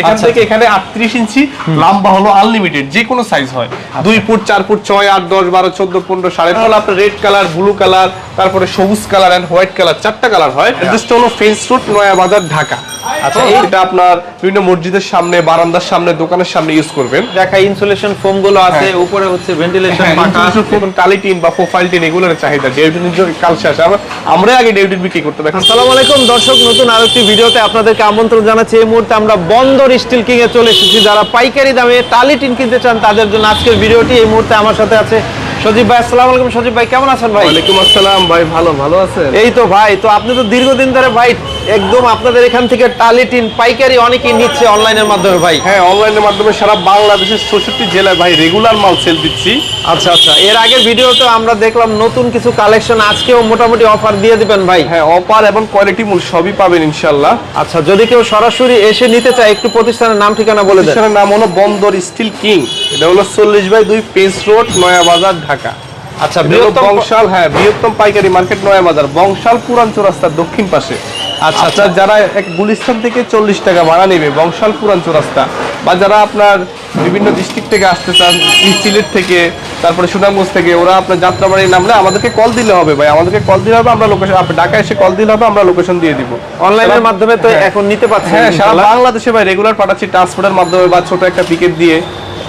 এখান আচ্ছা, থেকে এখানে আটত্রিশ ইঞ্চি লম্বা হলো আনলিমিটেড যে কোনো সাইজ হয়। আচ্ছা। দুই ফুট চার ফুট ছয় আট দশ বারো চোদ্দ পনেরো সাড়ে হলো আপনার রেড কালার ব্লু কালার তারপরে সবুজ কালার এন্ড হোয়াইট কালার চারটা কালার হয়। জাস্ট হলো ফেন্স রোড নয়া বাজার ঢাকা। আচ্ছা এই- এটা আপনার বিভিন্ন মসজিদের সামনে বারান্দার সামনে দোকানের সামনে ইউজ করবেন। দেখা ইনসুলেশন ফোমগুলো আছে হ্যাঁ। উপরে হচ্ছে ভেন্টিলেশন টালিটিন বা প্রোফাইল টিন এগুলোর চাহিদা ডেভিটিন কাল শেষ আমরা আগে ডেভিটিন বিক্রি করতে দেখুন আসসালামু আলাইকুম দর্শক নতুন আরেকটি ভিডিওতে আপনাদেরকে আমন্ত্রণ জানাচ্ছি। এই মুহূর্তে আমরা বন্দর স্টিল কিং এ চলে এসেছি। যারা পাইকারি দামে টালি টিন কিনতে চান তাদের জন্য আজকের ভিডিওটি এই মুহূর্তে আমার সাথে আছে সজীব ভাই আসসালামু আলাইকুম। সজীব ভাই কেমন আছেন ভাই? ওয়ালাইকুম আসসালাম ভাই ভালো ভালো আছেন? এই তো ভাই তো আপনি তো দীর্ঘদিন ধরে ভাই একদম আপনাদের এখান থেকে টালি টিন পাইকারি অনেকেই নিচ্ছে অনলাইনের মাধ্যমে ভাই। হ্যাঁ অনলাইনের মাধ্যমে সারা বাংলাদেশের চৌষট্টি জেলায় ভাই রেগুলার মাল সেল দিচ্ছি। আচ্ছা আচ্ছা। এর আগের ভিডিওতে আমরা দেখলাম নতুন কিছু কালেকশন আজকেও মোটামুটি অফার দিয়ে দিবেন ভাই। হ্যাঁ অপার এবং কোয়ালিটি মূল সবই পাবেন আচ্ছা যদি কেউ সরাসরি এসে নিতে চায় একটু প্রতিষ্ঠানের নাম ঠিকানা বলে দেন। প্রতিষ্ঠানের নাম হলো বন্দর স্টিল কিং। এটা হলো চল্লিশ বাই দুই পেস রোড নয়া বাজার ঢাকা। আচ্ছা বৃহত্তম বংশাল হ্যাঁ বৃহত্তম পাইকারি মার্কেট নয়া বাজার বংশাল পুরান চৌরাস্তার দক্ষিণ পাশে। আচ্ছা, আচ্ছা। যারা এক গুলিস্তান থেকে চল্লিশ টাকা ভাড়া নেবে বংশাল পুরান চৌরাস্তা। বা যারা আপনার বিভিন্ন ডিস্ট্রিক্ট থেকে আসতে চান সিলেট থেকে তারপরে সুনামগঞ্জ থেকে ওরা আপনার যাত্রাবাড়ি নামলে আমাদেরকে কল দিলে হবে ভাই। আমাদেরকে কল দিলে হবে আমরা লোকেশন ঢাকা এসে কল দিলে হবে আমরা লোকেশন দিয়ে দিব। অনলাইনের মাধ্যমে তো হ্যাঁ। এখন নিতে পারছেন হ্যাঁ সারা বাংলাদেশে ভাই রেগুলার পাঠাচ্ছি ট্রান্সপোর্টের মাধ্যমে বা ছোট একটা পিকেট দিয়ে।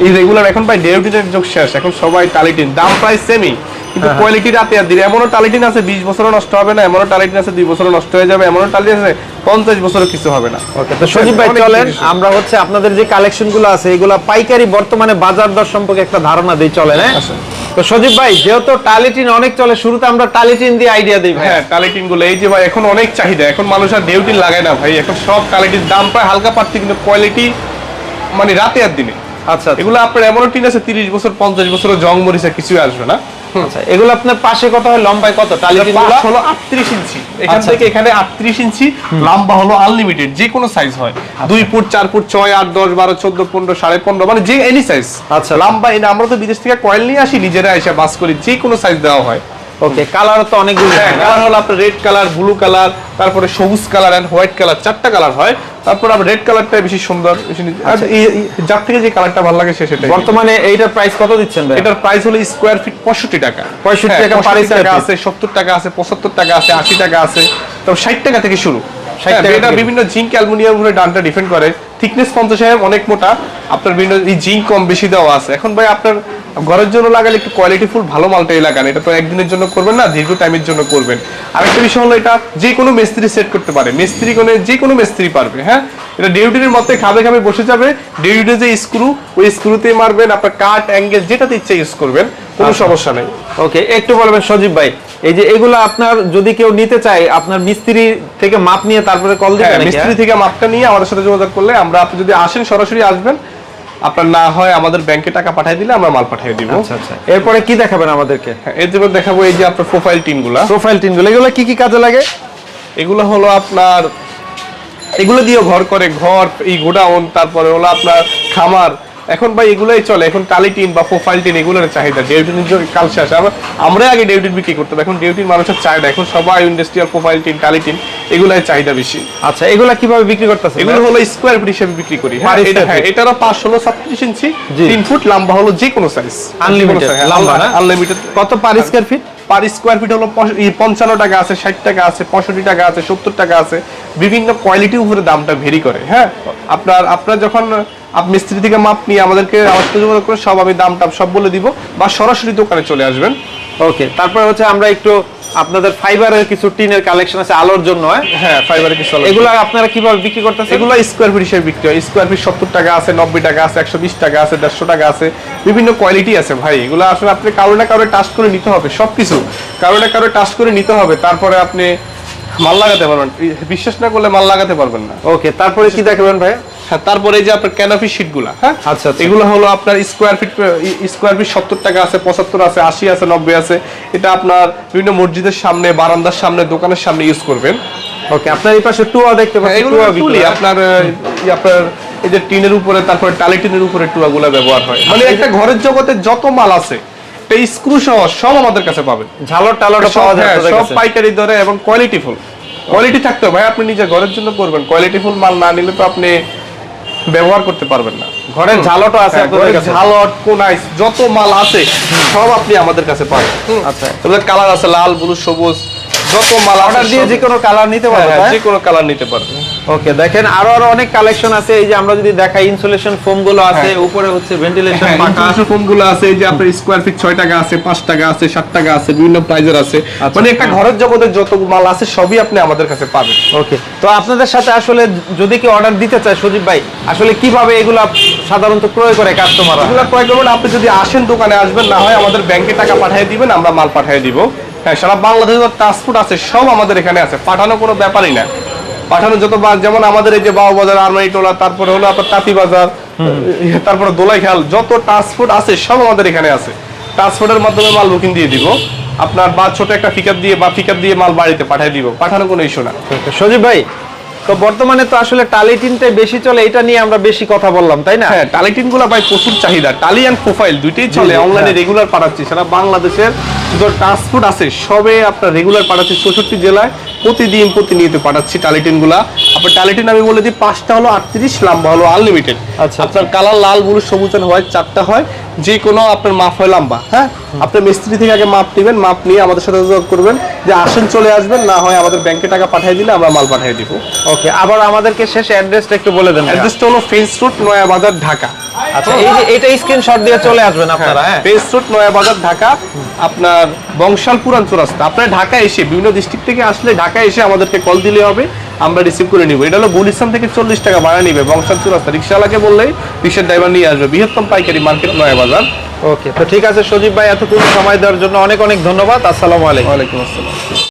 এই রেগুলার এখন ভাই ডেউটিনের যোগ শেষ এখন সবাই টালিটিন দাম প্রায় সেমই কিন্তু হ্যাঁ, কোয়ালিটি রাতে আর দিন এমনও টালিটিন আছে বিশ বছরও নষ্ট হবে না এমনও টালিটিন আছে দুই বছরও নষ্ট হয়ে যাবে এমনও টালিটিন আছে পঞ্চাশ বছরও কিছু হবে না। ওকে তো সজীব ভাই চলেন আমরা হচ্ছে আপনাদের যে কালেকশনগুলো আছে এগুলো পাইকারি বর্তমানে বাজার দর সম্পর্কে একটা ধারণা দিই চলেন হ্যাঁ? আচ্ছা। তো সজীব ভাই যেহেতু টালিটিন অনেক চলে শুরুতে আমরা টালিটিন দিয়ে আইডিয়া দিই হ্যাঁ টালিটিনগুলো এই যে ভাই এখন অনেক চাহিদা এখন মানুষ আর ডিউটি লাগায় না ভাই এখন সব টালিটির দাম প্রায় হালকা পাচ্ছি কিন্তু কোয়ালিটি মানে রাতে আর দিনে। আচ্ছা এগুলো আপনার এমনও টিন আছে তিরিশ বছর পঞ্চাশ বছর জং মরিচা কিছুই আসবে না। আচ্ছা এগুলো আপনার পাশে কত হয়? লম্বায় কত? টালি হলো আটত্রিশ ইঞ্চি। এখান আচ্ছা, থেকে এখানে আটত্রিশ ইঞ্চি লম্বা হলো আনলিমিটেড যে কোনো সাইজ হয়। আচ্ছা। দুই ফুট চার ফুট ছয় আট দশ বারো চোদ্দ পনেরো সাড়ে পনেরো মানে যে এনি সাইজ আচ্ছা। লম্বা এনে আমরা তো বিদেশ থেকে কয়েল নিয়ে আসি নিজেরা এসে বাস করি যে কোনো সাইজ দেওয়া হয়। ওকে কালার তো অনেকগুলো। হ্যাঁ কালার হলো আপনার রেড কালার ব্লু কালার তারপরে সবুজ কালার এন্ড হোয়াইট কালার চারটা কালার হয়। তারপর আপনার রেড কালারটাই বেশি সুন্দর এই- যার থেকে যে কালারটা ভালো লাগে সে সেটাই। বর্তমানে এইটার প্রাইস কত দিচ্ছেন ভাই এটার প্রাইস হলো স্কোয়ার ফিট পঁয়ষট্টি টাকা। 65 হ্যাঁ, টাকা per 65 square টাকা আছে সত্তর টাকা আছে পঁচাত্তর টাকা আছে আশি টাকা আছে। তো ষাট টাকা থেকে শুরু। 60 টাকা হ্যাঁ, এটা বিভিন্ন জিঙ্ক অ্যালুমিনিয়াম ডানটা ডিপেন্ড করে। থিকনেস পঞ্চাশ এম অনেক মোটা, আপনার বিভিন্ন এই জিঙ্ক কম বেশি দেওয়া আছে। এখন ভাই আপনার ঘরের জন্য লাগালে একটু কোয়ালিটি ফুল ভালো মালটাই লাগান। এটা তো একদিনের জন্য করবেন না, দীর্ঘ টাইমের জন্য করবেন। আরেকটা বিষয় হলো এটা, যে কোনো মিস্ত্রি সেট করতে পারে। মিস্ত্রি কোনে যে কোনো মিস্ত্রি পারবে হ্যাঁ? এটা ডিউটির মধ্যে খাবে খাবে বসে যাবে। ডিউটির যে স্ক্রু ওই স্ক্রুতে মারবেন, আপনার কাট অ্যাঙ্গেল যেটাতে ইচ্ছে ইউজ করবেন। কোনো আচ্ছা। সমস্যা নেই। ওকে একটু বলবেন সজীব ভাই এই যে এগুলো আপনার যদি কেউ নিতে চায় আপনার মিস্ত্রি থেকে মাপ নিয়ে তারপরে কল দিবেন হ্যাঁ মিস্ত্রি হ্যাঁ? থেকে মাপটা নিয়ে আমাদের সাথে যোগাযোগ করলে আমরা আপনি যদি আসেন সরাসরি আসবেন আপনার না হয় আমাদের ব্যাংকে টাকা পাঠিয়ে দিলে আমরা মাল পাঠিয়ে দিব। আচ্ছা আচ্ছা। এরপরে কি দেখাবেন আমাদেরকে? হ্যাঁ, এর জন্য দেখাবো এই যে আপনার প্রোফাইল টিনগুলা প্রোফাইল টিনগুলো এগুলো কি কি কাজে লাগে? এগুলো হলো আপনার এগুলো দিয়ে ঘর করে ঘর এই গোডাউন তারপরে হলো আপনার খামার এখন ভাই এগুলাই চলে এখন টালি টিন বা প্রোফাইল টিন এগুলোর চাহিদা। ডেউটিন কাল শেষ আমরা আমরা আগে ডেউটিন বিক্রি করতাম। এখন ডেউটিন মানুষের চাহিদা এখন সবাই ইন্ডাস্ট্রিয়াল প্রোফাইল টিন টালি টিন এগুলাই চাহিদা বেশি। আচ্ছা এগুলা কীভাবে বিক্রি করতেছেন এগুলো হলো স্কোয়ার ফিট হিসেবে বিক্রি করি। হ্যাঁ এটা হ্যাঁ এটারও পাঁচ ষোলো সাতত্রিশ ইঞ্চি। তিন ফুট লম্বা হলো যে কোনো সাইজ আনলিমিটেড লম্বা না? আনলিমিটেড কত per square feet per square feet হলো পঞ্চান্ন টাকা আছে, ষাট টাকা আছে, পঁয়ষট্টি টাকা আছে, সত্তর টাকা আছে। বিভিন্ন কোয়ালিটির উপরে দামটা ভেরি করে হ্যাঁ? আপনার আপনার যখন আপনি মিস্ত্রি থেকে মাপ নিয়ে আমাদেরকে যোগাযোগ করে সব আমি দাম টাপ সব বলে দিব বা সরাসরি দোকানে চলে আসবেন। ওকে তারপরে হচ্ছে আমরা একটু আপনাদের ফাইবারের কিছু টিনের কালেকশন আছে আলোর জন্য হ্যাঁ? হ্যাঁ ফাইবারে কিছু আলাদা। এগুলো আপনারা কীভাবে বিক্রি করতেছেন? এগুলো স্কোয়ার ফিট হিসেবে বিক্রি হয়। স্কোয়ার ফিট সত্তর টাকা আছে নব্বই টাকা আছে একশো বিশ টাকা আছে দেড়শো টাকা আছে। বিভিন্ন কোয়ালিটি আছে ভাই। এগুলো আসলে আপনি কারও না কারও টাচ করে নিতে হবে সবকিছু। কারও না কারও টাচ করে নিতে হবে তারপরে আপনি মাল লাগাতে পারবেন। বিশ্বাস না করলে মাল লাগাতে পারবেন না। ওকে তারপরে কি দেখাবেন ভাই? হ্যাঁ তারপরে যে আপনার ক্যানোপি শিটগুলা হ্যাঁ? আচ্ছা, আচ্ছা। এগুলো হলো আপনার স্কোয়ার ফিট স্কোয়ার ফিট সত্তর টাকা আছে পঁচাত্তর আছে আশি আছে নব্বই আছে। এটা আপনার বিভিন্ন মসজিদের সামনে বারান্দার সামনে দোকানের সামনে ইউজ করবেন। ওকে আপনার এই পাশে টুয়া দেখতে হ্যাঁ, পাচ্ছেন টুয়া টুলি বিক্রি হয়। আপনার আপনার এই যে টিনের উপরে তারপরে টালি টিনের উপরে টুয়াগুলা ব্যবহার হয়। মানে একটা ঘরের জগতে যত মাল আছে এই স্ক্রু সহ সব আমাদের কাছে পাবেন। ঝালর টালর সব পাওয়া যায় হ্যাঁ, সব পাইকারি দরে এবং কোয়ালিটি কোয়ালিটি থাকতে হবে। ভাই আপনি নিজের ঘরের জন্য করবেন। কোয়ালিটি ফুল মাল না নিলে তো আপনি ব্যবহার করতে পারবেন না। ঘরের ঝালটও আছে হ্যাঁ, আপনাদের ঘরের কাছে? ঝালট কোনাইস যত মাল আছে সব আপনি আমাদের কাছে পাবেন। আচ্ছা। কালার আছে লাল বুলু সবুজ। যত মাল অর্ডার দিয়ে যে কোনো কালার নিতে পারবে হ্যাঁ, যে কোনো কালার নিতে পারবেন ওকে দেখেন আরও আরও অনেক কালেকশন আছে এই যে আমরা যদি দেখাই ইনসুলেশন ফোমগুলো আছে হ্যাঁ। উপরে হচ্ছে ভেন্টিলেশন হ্যাঁ, ইনসুলেশন ফোমগুলো আছে এই যে আপনার স্কোয়ার ফিট ছয় টাকা আছে পাঁচ টাকা আছে সাত টাকা আছে বিভিন্ন প্রাইজের আছে। আচ্ছা। মানে একটা ঘরের জগতের যত মাল আছে সবই আপনি আমাদের কাছে পাবেন। ওকে তো আপনাদের সাথে আসলে যদি কি অর্ডার দিতে চায় সজীব ভাই আসলে কীভাবে এগুলা সাধারণত ক্রয় করে কাস্টমাররা এগুলো ক্রয় করবেন আপনি যদি আসেন দোকানে আসবেন না হয় আমাদের ব্যাংকে টাকা পাঠিয়ে দিবেন আমরা মাল পাঠিয়ে দিব। হ্যাঁ সারা বাংলাদেশে ট্রান্সপোর্ট আছে সব আমাদের এখানে আছে। পাঠানো কোনো ব্যাপারই না। পাঠানো যত যেমন আমাদের এই যে বাউ বাজার আরমারি টোলা তারপরে হলো আপনার তাঁতি বাজার তারপরে দোলাই খেয়াল যত ট্রান্সপোর্ট আছে সব আমাদের এখানে আছে। ট্রান্সপোর্টের মাধ্যমে মাল বুকিং দিয়ে দিব। আপনার বা ছোট একটা ফিকার দিয়ে বা ফিকার দিয়ে মাল বাড়িতে পাঠিয়ে দিব। পাঠানো কোনো ইস্যু না। সজীব ভাই তো বর্তমানে তো আসলে টালি টিনটাই বেশি চলে এটা নিয়ে আমরা বেশি কথা বললাম তাই না? হ্যাঁ টালি টিনগুলো ভাই প্রচুর চাহিদা। টালি অ্যান্ড প্রোফাইল দুইটাই চলে অনলাইনে হ্যাঁ। রেগুলার পাঠাচ্ছি। সারা বাংলাদেশের যত ট্রান্সপোর্ট আছে সবে আপনার রেগুলার পাঠাচ্ছি। চৌষট্টি জেলায় প্রতিদিন প্রতিনিয়ত পাঠাচ্ছি টালি টিনগুলা। আপনার টালি টিন আমি বলে দিই পাঁচটা হলো আটত্রিশ লম্বা হলো আনলিমিটেড আচ্ছা। আপনার কালার লাল ব্লু সবুজ হোয়াইট চারটা হয়। যে কোনো আপনার মাপ হয় লম্বা হ্যাঁ? আপনার মিস্ত্রি থেকে আগে মাপ নেবেন মাপ নিয়ে আমাদের সাথে যোগাযোগ করবেন যে আসেন চলে আসবেন না হয় আমাদের ব্যাংকে টাকা পাঠিয়ে দিলে আমরা মাল পাঠিয়ে দিব। ওকে আবার আমাদেরকে শেষ অ্যাড্রেসটা একটু বলে দেন। অ্যাড্রেসটা হলো ফেন্স রোড নয়া বাজার ঢাকা। আচ্ছা এই যে এটা স্ক্রিনশট দিয়ে চলে আসবেন আপনারা হ্যাঁ? পেস রোড নয়াবাজার ঢাকা আপনার বংশাল পুরান চৌরাস্তা আপনার ঢাকা এসে বিভিন্ন ডিস্ট্রিক্ট থেকে আসলে ঢাকা এসে আমাদেরকে কল দিলে হবে। আমরা রিসিভ করে নিব। এটা হলো গুলিস্তান থেকে চল্লিশ টাকা ভাড়া নিবে। বংশাল চুরাস্তা রিক্সাওয়ালাকে বললেই রিক্সার ড্রাইভার নিয়ে আসবে। বৃহত্তম পাইকারি মার্কেট নয় বাজার ওকে তো ঠিক আছে সজীব ভাই এতক্ষণ সময় দেওয়ার জন্য অনেক অনেক ধন্যবাদ। আসসালামু আলাইকুম। ওয়ালাইকুম আসসালাম।